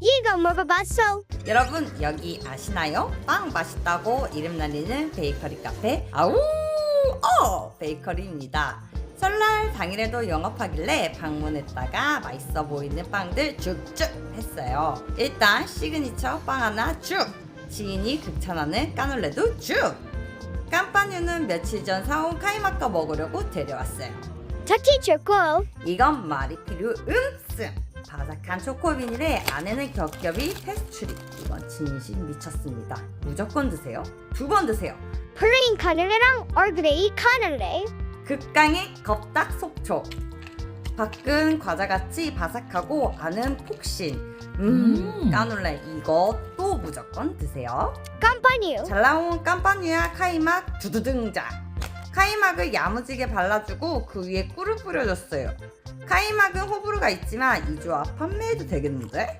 이거 먹어봤어? 여러분 여기 아시나요? 빵 맛있다고 이름 날리는 베이커리 카페 아우 어 베이커리입니다. 설날 당일에도 영업하길래 방문했다가 맛있어 보이는 빵들 쭉쭉 했어요. 일단 시그니처 빵 하나 쭉 지인이 극찬하는 까놀레도 쭉 깜빠뉴는 며칠 전 사온 카이마카 먹으려고 데려왔어요. 터키 초코. 이건 말이 필요 음씀 바삭한 초코 비닐에 안에는 겹겹이 페스츄리. 이건 진심 미쳤습니다. 무조건 드세요. 두 번 드세요. 프레인 카늘레랑 얼그레이 카늘레. 극강의 껍딱 속초. 밖은 과자같이 바삭하고 안은 폭신. 음, 음. 까놀레. 이것도 무조건 드세요. 깜파뉴. 잘 나온 깜파뉴야 카이막 두두등장 카이막을 야무지게 발라주고 그 위에 꿀을 뿌려줬어요 카이막은 호불호가 있지만 이 조합 판매해도 되겠는데?